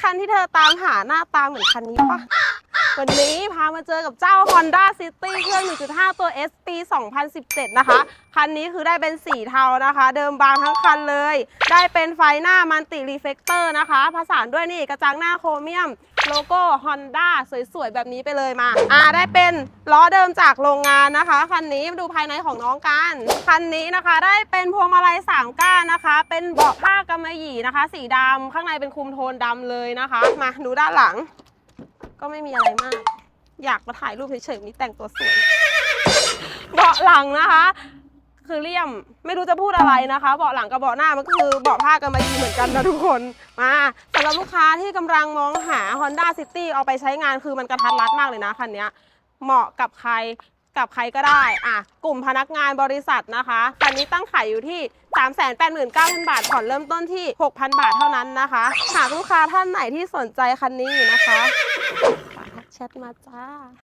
คันที่เธอตามหาหน้าตาเหมือนคันนี้ปะ วันนี้พามาเจอกับเจ้า Honda City เครื่อง 1.5 ตัว S ปี 2017 นะคะ คันนี้คือได้เป็นสีเทานะคะ เดิมบางทั้งคันเลย ได้เป็นไฟหน้ามันติรีเฟกเตอร์นะคะผสานด้วยนี่กระจังหน้าโครเมียม โลโก้ Honda สวยๆ แบบนี้ไปเลยมาอ่าได้เป็นล้อเดิมจากโรงงานนะคะ คันนี้มาดูภายในของน้องกัน คันนี้นะคะได้เป็นพวงมาลัย3ก้านนะคะ เป็นเบาะผ้ากำมะหยี่นะคะ สีดำข้างในเป็นคุมโทนดำเลยนะคะ มาดูด้านหลัง ก็ไม่มีอะไรมาก อยากมาถ่ายรูปเฉยๆนี่แต่งตัวสวยเบาะหลังนะคะ คือเลี่ยมไม่รู้จะพูดอะไรนะคะ เบาะหลังกับเบาะหน้ามันก็คือเบาะผ้ากันมายีเหมือนกันนะทุกคนมาสำหรับลูกค้าที่กำลังมองหา Honda City เอาไปใช้งานคือมันกระทัดรัดมากเลยนะคันนี้เหมาะกับใครกับใครก็ได้อะกลุ่มพนักงานบริษัทนะคะคันนี้ตั้งขายอยู่ที่ 389,000 บาท ผ่อนเริ่มต้นที่ 6,000 บาทเท่านั้นนะคะ หากลูกค้าท่านไหนที่สนใจคันนี้อยู่นะคะก มาจ้า